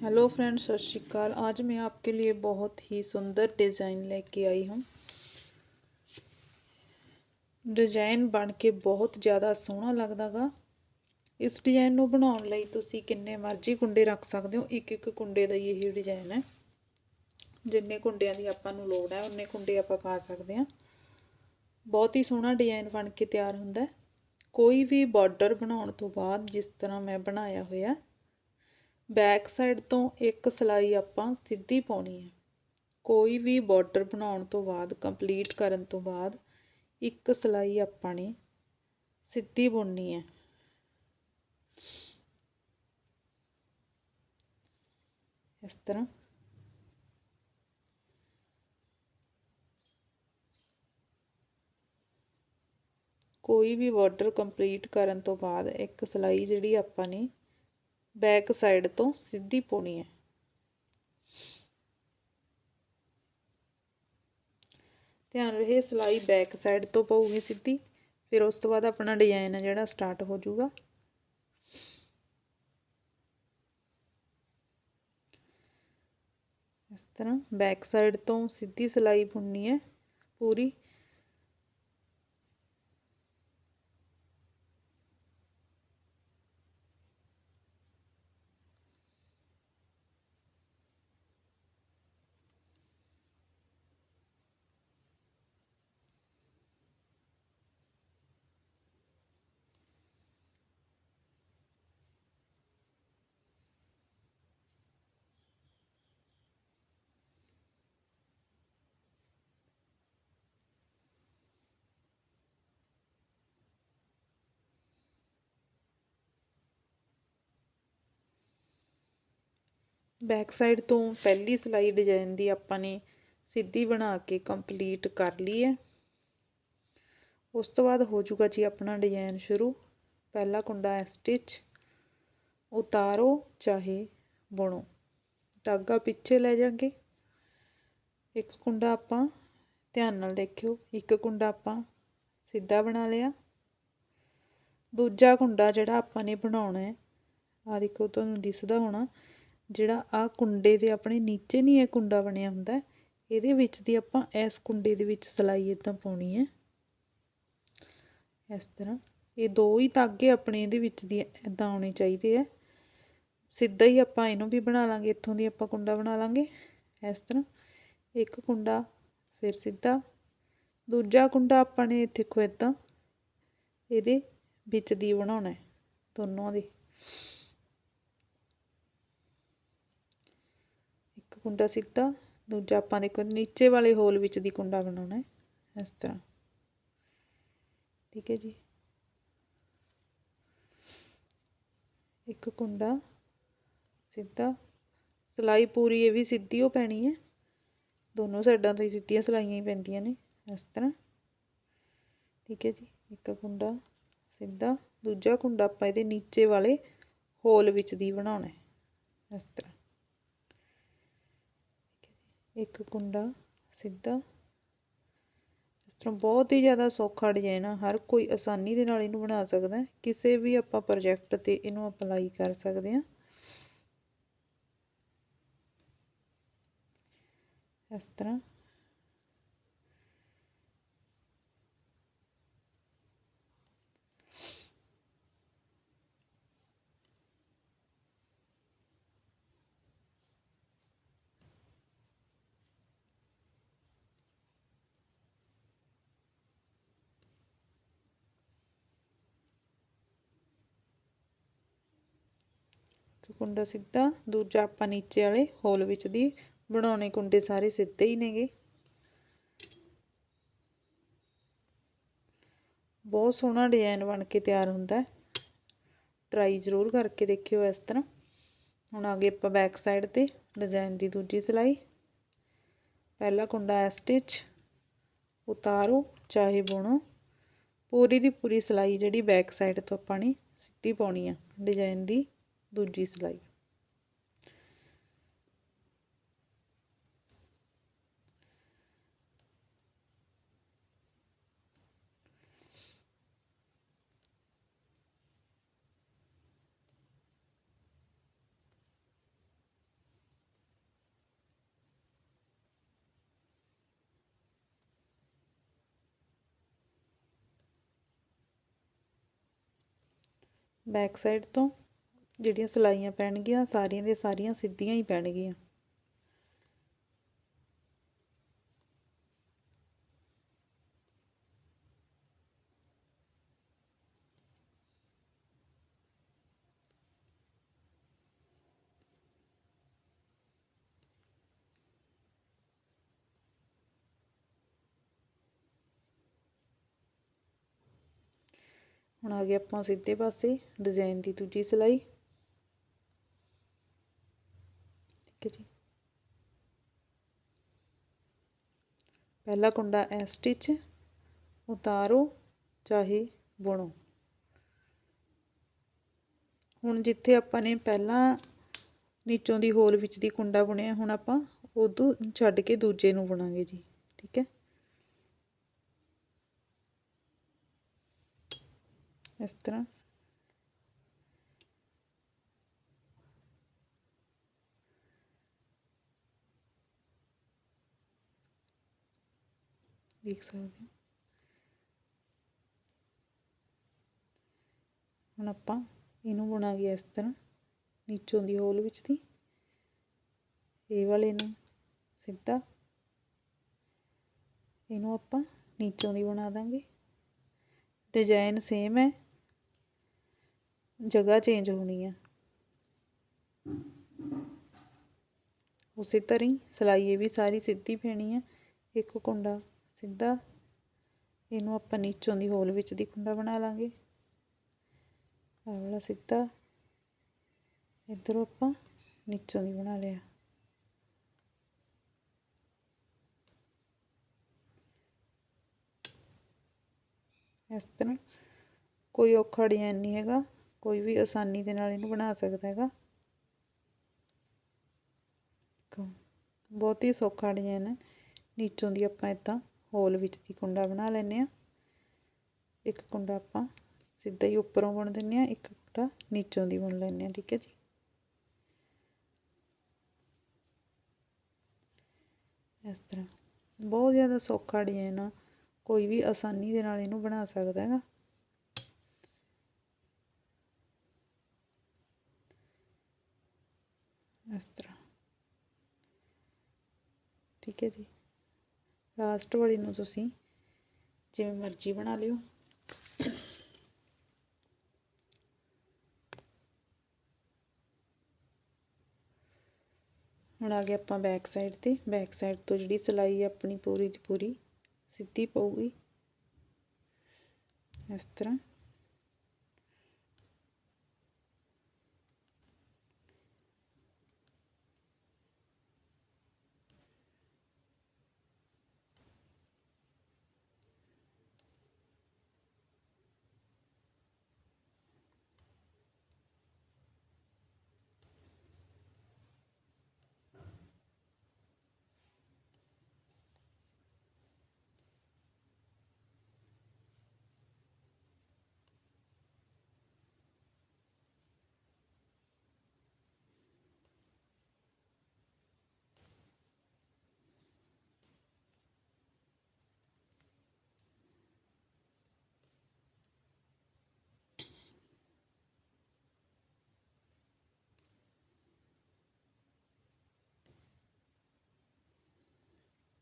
Hello friends सत श्रीकाल आज मैं आपके लिए बहुत ही सुंदर डिज़ाइन लेके आई हूँ ਡਿਜ਼ਾਈਨ ਬਣ ਕੇ ਬਹੁਤ ਜ਼ਿਆਦਾ ਸੋਹਣਾ ਲੱਗਦਾ ਗਾ ਇਸ ਡਿਜ਼ਾਈਨ ਨੂੰ ਬਣਾਉਣ ਲਈ ਤੁਸੀਂ ਕਿੰਨੇ ਮਰਜ਼ੀ ਕੁੰਡੇ ਰੱਖ ਸਕਦੇ ਹੋ ਇੱਕ ਇੱਕ ਕੁੰਡੇ ਦਾ ਹੀ ਇਹ ਡਿਜ਼ਾਈਨ ਹੈ ਜਿੰਨੇ ਕੁੰਡਿਆਂ ਦੀ ਆਪਾਂ ਨੂੰ ਲੋੜ ਹੈ ਉਨੇ ਕੁੰਡੇ ਆਪਾਂ ਪਾ ਸਕਦੇ ਹਾਂ ਬਹੁਤ ਹੀ ਸੋਹਣਾ ਡਿਜ਼ਾਈਨ ਬਣ ਕੇ ਤਿਆਰ ਹੁੰਦਾ ਕੋਈ ਵੀ ਬਾਰਡਰ ਬਣਾਉਣ ਤੋਂ ਬਾਅਦ ਜਿਸ ਤਰ੍ਹਾਂ ਮੈਂ ਬਣਾਇਆ ਹੋਇਆ ਬੈਕ ਸਾਈਡ ਤੋਂ ਇੱਕ ਸਲਾਈ ਆਪਾਂ ਸਿੱਧੀ ਪਾਉਣੀ ਹੈ। ਕੋਈ ਵੀ ਬਾਰਡਰ ਬਣਾਉਣ ਤੋਂ ਬਾਅਦ, ਕੰਪਲੀਟ ਕਰਨ ਤੋਂ ਬਾਅਦ ਇੱਕ ਸਲਾਈ ਆਪਾਂ ਨੇ ਸਿੱਧੀ ਬੁਣਨੀ ਹੈ। ਇਸ ਤਰ੍ਹਾਂ। ਕੋਈ ਵੀ ਬਾਰਡਰ ਕੰਪਲੀਟ ਕਰਨ ਤੋਂ ਬਾਅਦ ਇੱਕ ਸਲਾਈ ਜਿਹੜੀ ਆਪਾਂ ਨੇ ਬੈਕ ਸਾਈਡ ਤੋਂ ਸਿੱਧੀ ਪਾਉਣੀ ਹੈ। ਧਿਆਨ ਰਹੇ, ਸਲਾਈ ਬੈਕ ਸਾਈਡ ਤੋਂ ਪਊਗੀ ਸਿੱਧੀ, ਫਿਰ ਉਸ ਤੋਂ ਬਾਅਦ ਆਪਣਾ ਡਿਜ਼ਾਈਨ ਹੈ ਜਿਹੜਾ ਸਟਾਰਟ ਹੋ ਜਾਊਗਾ। ਇਸ ਤਰ੍ਹਾਂ ਬੈਕ ਸਾਈਡ ਤੋਂ ਸਿੱਧੀ ਸਲਾਈ ਬੁਣਨੀ ਹੈ ਪੂਰੀ। ਬੈਕ ਸਾਈਡ ਤੋਂ ਪਹਿਲੀ ਸਿਲਾਈ ਡਿਜ਼ਾਈਨ ਦੀ ਆਪਾਂ ਨੇ ਸਿੱਧੀ ਬਣਾ ਕੇ ਕੰਪਲੀਟ ਕਰ ਲਈ ਹੈ। ਉਸ ਤੋਂ ਬਾਅਦ ਹੋ ਜਾਊਗਾ ਜੀ ਆਪਣਾ ਡਿਜ਼ਾਈਨ ਸ਼ੁਰੂ। ਪਹਿਲਾ ਕੁੰਡਾ ਹੈ ਸਟਿਚ ਉਤਾਰੋ, ਚਾਹੇ ਬੁਣੋ। ਧਾਗਾ ਪਿੱਛੇ ਲੈ ਜਾਗੇ। ਇੱਕ ਕੁੰਡਾ ਆਪਾਂ ਧਿਆਨ ਨਾਲ ਦੇਖਿਓ, ਇੱਕ ਕੁੰਡਾ ਆਪਾਂ ਸਿੱਧਾ ਬਣਾ ਲਿਆ। ਦੂਜਾ ਕੁੰਡਾ ਜਿਹੜਾ ਆਪਾਂ ਨੇ ਬਣਾਉਣਾ ਹੈ ਆ ਦੇਖੋ ਤੁਹਾਨੂੰ ਦਿਸਦਾ ਹੋਣਾ। ਜਿਹੜਾ ਆ ਕੁੰਡੇ ਦੇ ਆਪਣੇ ਨੀਚੇ ਨਹੀਂ ਇਹ ਕੁੰਡਾ ਬਣਿਆ ਹੁੰਦਾ, ਇਹਦੇ ਵਿੱਚ ਦੀ ਆਪਾਂ ਇਸ ਕੁੰਡੇ ਦੇ ਵਿੱਚ ਸਲਾਈ ਇਦਾਂ ਪਾਉਣੀ ਹੈ। ਇਸ ਤਰ੍ਹਾਂ ਇਹ ਦੋ ਹੀ ਧਾਗੇ ਆਪਣੇ ਇਹਦੇ ਵਿੱਚ ਦੀ ਇਦਾਂ ਆਉਣੇ ਚਾਹੀਦੇ ਆ। ਸਿੱਧਾ ਹੀ ਆਪਾਂ ਇਹਨੂੰ ਵੀ ਬਣਾ ਲਾਂਗੇ, ਇੱਥੋਂ ਦੀ ਆਪਾਂ ਕੁੰਡਾ ਬਣਾ ਲਾਂਗੇ। ਇਸ ਤਰ੍ਹਾਂ ਇੱਕ ਕੁੰਡਾ, ਫਿਰ ਸਿੱਧਾ। ਦੂਜਾ ਕੁੰਡਾ ਆਪਾਂ ਨੇ ਦੇਖੋ ਇਦਾਂ ਇਹਦੇ ਵਿੱਚ ਦੀ ਬਣਾਉਣਾ ਹੈ, ਦੋਨੋਂ ਦੇ। ਕੁੰਡਾ ਸਿੱਧਾ, ਦੂਜਾ ਆਪਾਂ ਦੇਖੋ ਨੀਚੇ ਵਾਲੇ ਹੋਲ ਵਿੱਚ ਦੀ ਕੁੰਡਾ ਬਣਾਉਣਾ ਹੈ, ਇਸ ਤਰ੍ਹਾਂ। ਠੀਕ ਹੈ ਜੀ। ਇੱਕ ਕੁੰਡਾ ਸਿੱਧਾ, ਸਲਾਈ ਪੂਰੀ ਇਹ ਵੀ ਸਿੱਧੀ ਹੋ ਪੈਣੀ ਹੈ। ਦੋਨੋਂ ਸਾਈਡਾਂ ਤੋਂ ਹੀ ਸਿੱਧੀਆਂ ਸਲਾਈਆਂ ਹੀ ਪੈਂਦੀਆਂ ਨੇ, ਇਸ ਤਰ੍ਹਾਂ। ਠੀਕ ਹੈ ਜੀ, ਇੱਕ ਕੁੰਡਾ ਸਿੱਧਾ, ਦੂਜਾ ਕੁੰਡਾ ਆਪਾਂ ਇਹਦੇ ਨੀਚੇ ਵਾਲੇ ਹੋਲ ਵਿੱਚ ਦੀ ਬਣਾਉਣਾ ਹੈ, ਇਸ ਤਰ੍ਹਾਂ। ਇੱਕ ਕੁੰਡਾ ਸਿੱਧਾ। ਇਸ ਤਰ੍ਹਾਂ ਬਹੁਤ ਹੀ ਜ਼ਿਆਦਾ ਸੌਖਾ ਡਿਜ਼ਾਈਨ ਆ। ਹਰ ਕੋਈ ਆਸਾਨੀ ਦੇ ਨਾਲ ਇਹਨੂੰ ਬਣਾ ਸਕਦਾ ਕਿਸੇ ਵੀ ਆਪਾਂ ਪ੍ਰੋਜੈਕਟ ਤੇ ਇਹਨੂੰ ਅਪਲਾਈ ਕਰ ਸਕਦੇ ਹਾਂ। ਇਸ ਤਰ੍ਹਾਂ ਕੁੰਡਾ ਸਿੱਧਾ, ਦੂਜਾ ਆਪਾਂ ਨੀਚੇ ਵਾਲੇ ਹੋਲ ਵਿੱਚ ਦੀ ਬਣਾਉਣੇ ਕੁੰਡੇ ਸਾਰੇ ਸਿੱਧੇ ਹੀ ਨੇਗੇ। ਬਹੁਤ ਸੋਹਣਾ ਡਿਜ਼ਾਈਨ ਬਣ ਕੇ ਤਿਆਰ ਹੁੰਦਾ ਟਰਾਈ ਜ਼ਰੂਰ ਕਰਕੇ ਦੇਖਿਓ ਇਸ ਤਰ੍ਹਾਂ। ਹੁਣ ਅੱਗੇ ਆਪਾਂ ਬੈਕ ਸਾਈਡ ਤੇ ਡਿਜ਼ਾਈਨ ਦੀ ਦੂਜੀ ਸਿਲਾਈ। ਪਹਿਲਾ ਕੁੰਡਾ ਹੈ ਸਟਿਚ ਉਤਾਰੋ, ਚਾਹੇ ਬੁਣੋ। ਪੂਰੀ ਦੀ ਪੂਰੀ ਸਿਲਾਈ ਜਿਹੜੀ ਬੈਕ ਸਾਈਡ ਤੋਂ ਆਪਾਂ ਨੇ ਸਿੱਧੀ ਪਾਉਣੀ ਆ ਡਿਜ਼ਾਈਨ ਦੀ। ਦੂਜੀ ਸਿਲਾਈ। ਬੈਕ ਸਾਈਡ ਤੋਂ ਜਿਹੜੀਆਂ ਸਲਾਈਆਂ ਪੈਣਗੀਆਂ, ਸਾਰੀਆਂ ਦੀਆਂ ਸਾਰੀਆਂ ਸਿੱਧੀਆਂ ਹੀ ਪੈਣਗੀਆਂ। ਹੁਣ ਆ ਗਏ ਆਪਾਂ ਸਿੱਧੇ ਪਾਸੇ, ਡਿਜ਼ਾਈਨ ਦੀ ਦੂਜੀ ਸਿਲਾਈ ਠੀਕ ਹੈ ਜੀ ਪਹਿਲਾ ਕੁੰਡਾ ਐ ਸਟਿਚ, ਉਤਾਰੋ, ਚਾਹੇ ਬੁਣੋ। ਹੁਣ ਜਿੱਥੇ ਆਪਾਂ ਨੇ ਪਹਿਲਾਂ ਨੀਚੋਂ ਦੀ ਹੋਲ ਵਿੱਚ ਦੀ ਕੁੰਡਾ ਬੁਣਿਆ, ਹੁਣ ਆਪਾਂ ਉਦੋਂ ਛੱਡ ਕੇ ਦੂਜੇ ਨੂੰ ਬੁਣਾਂਗੇ ਜੀ, ਠੀਕ ਹੈ? ਇਸ ਤਰ੍ਹਾਂ। ਦੇਖ ਸਕਦੇ ਹੋ ਹੁਣ ਆਪਾਂ ਇਹਨੂੰ ਬੁਣਾਂਗੇ ਇਸ ਤਰ੍ਹਾਂ ਨੀਚੋਂ ਦੀ ਹੋਲ ਵਿੱਚ ਦੀ। ਇਹ ਵਾਲੇ ਨੂੰ ਸਿੱਧਾ ਇਹਨੂੰ ਆਪਾਂ ਨੀਚੋਂ ਦੀ ਬਣਾ ਦਾਂਗੇ। ਡਿਜ਼ਾਈਨ ਸੇਮ ਹੈ। ਜਗ੍ਹਾ ਚੇਂਜ ਹੋਣੀ ਆ। ਉਸੇ ਤਰ੍ਹਾਂ ਹੀ ਸਿਲਾਈ ਇਹ ਵੀ ਸਾਰੀ ਸਿੱਧੀ ਪੈਣੀ ਆ। ਇੱਕ ਕੁੰਡਾ ਸਿੱਧਾ। ਇਹਨੂੰ ਆਪਾਂ ਨੀਚੋਂ ਦੀ ਹੋਲ ਵਿੱਚ ਦੀ ਕੁੰਡਾ ਬਣਾ ਲਾਂਗੇ। ਆਹ ਵਾਲਾ ਸਿੱਧਾ। ਇੱਧਰੋਂ ਆਪਾਂ ਨੀਚੋਂ ਦੀ ਬਣਾ ਲਿਆ। ਇਸ ਤਰ੍ਹਾਂ। ਕੋਈ ਔਖਾ ਡਿਜ਼ਾਈਨ ਨਹੀਂ ਹੈਗਾ। ਕੋਈ ਵੀ ਆਸਾਨੀ ਦੇ ਨਾਲ ਇਹਨੂੰ ਬਣਾ ਸਕਦਾ ਹੈਗਾ। ਬਹੁਤ ਹੀ ਸੌਖਾ ਡਿਜ਼ਾਈਨ ਹੈ। ਨੀਚੋਂ ਦੀ ਆਪਾਂ ਇਦਾਂ ਹੋਲ ਵਿੱਚ ਦੀ ਕੁੰਡਾ ਬਣਾ ਲੈਂਦੇ ਆ ਇੱਕ ਕੁੰਡਾ ਆਪਾਂ ਸਿੱਧਾ ਹੀ ਉੱਪਰੋਂ ਬੁਣ ਦਿੰਨੇ ਆ ਇੱਕ ਕੁੰਡਾ ਨੀਚੋਂ ਦੀ ਬੁਣ ਲੈਂਦੇ ਆ ਠੀਕ ਹੈ ਜੀ। ਇਸ ਤਰ੍ਹਾਂ। ਬਹੁਤ ਜ਼ਿਆਦਾ ਸੌਖਾ ਡਿਜ਼ਾਈਨ ਆ ਕੋਈ ਵੀ ਆਸਾਨੀ ਦੇ ਨਾਲ ਇਹਨੂੰ ਬਣਾ ਸਕਦਾ ਹੈਗਾ। ਇਸ ਤਰ੍ਹਾਂ। ਠੀਕ ਹੈ ਜੀ। ਲਾਸਟ ਵਾਲੀ ਨੂੰ ਤੁਸੀਂ ਜਿਵੇਂ ਮਰਜ਼ੀ ਬਣਾ ਲਿਓ। ਹੁਣ ਆ ਗਏ ਆਪਾਂ ਬੈਕ ਸਾਈਡ ਤੇ। ਬੈਕ ਸਾਈਡ ਤੋਂ ਜਿਹੜੀ ਸਿਲਾਈ ਹੈ ਆਪਣੀ ਪੂਰੀ ਦੀ ਪੂਰੀ ਸਿੱਧੀ ਪਊਗੀ। ਇਸ ਤਰ੍ਹਾਂ।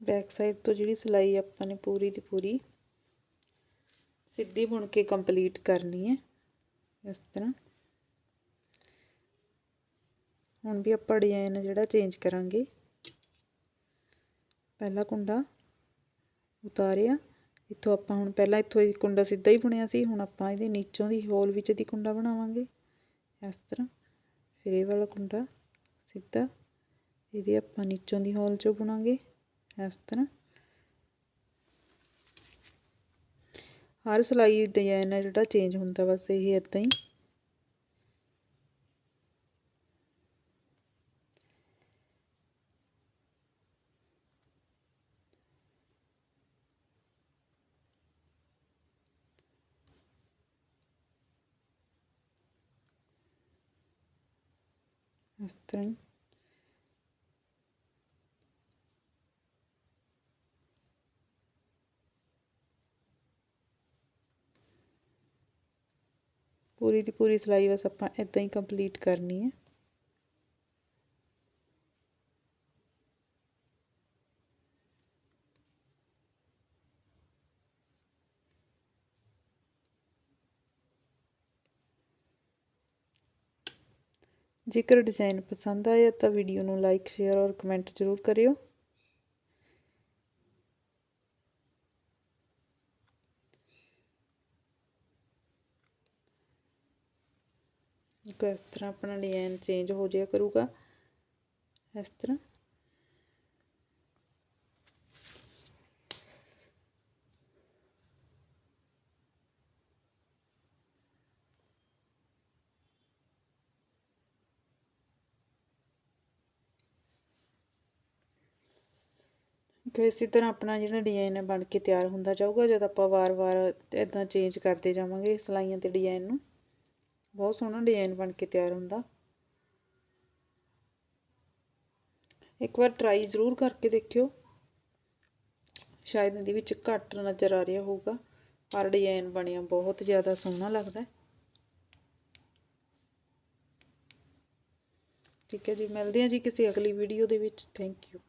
ਬੈਕ ਸਾਈਡ ਤੋਂ ਜਿਹੜੀ ਸਿਲਾਈ ਆਪਾਂ ਨੇ ਪੂਰੀ ਦੀ ਪੂਰੀ ਸਿੱਧੀ ਬੁਣ ਕੇ ਕੰਪਲੀਟ ਕਰਨੀ ਹੈ, ਇਸ ਤਰ੍ਹਾਂ। ਹੁਣ ਵੀ ਆਪਾਂ ਡਿਜ਼ਾਈਨ ਜਿਹੜਾ ਚੇਂਜ ਕਰਾਂਗੇ। ਪਹਿਲਾ ਕੁੰਡਾ ਉਤਾਰਿਆ। ਇੱਥੋਂ ਆਪਾਂ ਹੁਣ ਪਹਿਲਾਂ ਇੱਥੋਂ ਇਹ ਕੁੰਡਾ ਸਿੱਧਾ ਹੀ ਬੁਣਿਆ ਸੀ, ਹੁਣ ਆਪਾਂ ਇਹਦੇ ਨੀਚੋਂ ਦੀ ਹੋਲ ਵਿੱਚ ਦੀ ਕੁੰਡਾ ਬਣਾਵਾਂਗੇ, ਇਸ ਤਰ੍ਹਾਂ। ਫਿਰ ਇਹ ਵਾਲਾ ਕੁੰਡਾ ਸਿੱਧਾ ਇਹਦੇ ਆਪਾਂ ਨੀਚੋਂ ਦੀ ਹੋਲ ਚੋਂ ਬੁਣਾਂਗੇ। ਇਸ ਤਰ੍ਹਾਂ। ਹਰ ਸਿਲਾਈ ਡਿਜ਼ਾਈਨ ਹੈ ਜਿਹੜਾ ਚੇਂਜ ਹੁੰਦਾ, ਬਸ ਇਹ ਇਦਾਂ ਹੀ। ਇਸ ਤਰ੍ਹਾਂ ਪੂਰੀ ਦੀ ਪੂਰੀ ਸਿਲਾਈ ਬਸ ਆਪਾਂ ਇਦਾਂ ਹੀ ਕੰਪਲੀਟ ਕਰਨੀ ਹੈ। ਜੇਕਰ ਡਿਜ਼ਾਈਨ ਪਸੰਦ ਆਇਆ ਤਾਂ ਵੀਡੀਓ ਨੂੰ ਲਾਈਕ ਸ਼ੇਅਰ ਔਰ ਕਮੈਂਟ ਜ਼ਰੂਰ ਕਰਿਓ। ਇਸ ਤਰ੍ਹਾਂ ਆਪਣਾ ਡਿਜ਼ਾਈਨ ਚੇਂਜ ਹੋ ਜਾਇਆ ਕਰੂਗਾ। ਇਸ ਤਰ੍ਹਾਂ। ਕਿ ਇਸੇ ਤਰ੍ਹਾਂ ਆਪਣਾ ਜਿਹੜਾ ਡਿਜ਼ਾਈਨ ਹੈ ਬਣ ਕੇ ਤਿਆਰ ਹੁੰਦਾ ਜਾਊਗਾ। ਜਦ ਆਪਾਂ ਵਾਰ-ਵਾਰ ਇਦਾਂ ਚੇਂਜ ਕਰਦੇ ਜਾਵਾਂਗੇ ਸਲਾਈਆਂ ਤੇ ਡਿਜ਼ਾਈਨ ਨੂੰ। ਬਹੁਤ ਸੋਹਣਾ ਡਿਜ਼ਾਈਨ ਬਣ ਕੇ ਤਿਆਰ ਹੁੰਦਾ। ਇੱਕ ਵਾਰ ਟਰਾਈ ਜ਼ਰੂਰ ਕਰਕੇ ਦੇਖਿਓ। ਸ਼ਾਇਦ ਇਹਦੇ ਵਿੱਚ ਘੱਟ ਨਜ਼ਰ ਆ ਰਿਹਾ ਹੋਊਗਾ। ਪਰ ਡਿਜ਼ਾਈਨ ਬਣਿਆ ਬਹੁਤ ਜ਼ਿਆਦਾ ਸੋਹਣਾ ਲੱਗਦਾ। ਠੀਕ ਹੈ ਜੀ, ਮਿਲਦੇ ਹਾਂ ਜੀ ਕਿਸੇ ਅਗਲੀ ਵੀਡੀਓ ਦੇ ਵਿੱਚ। Thank you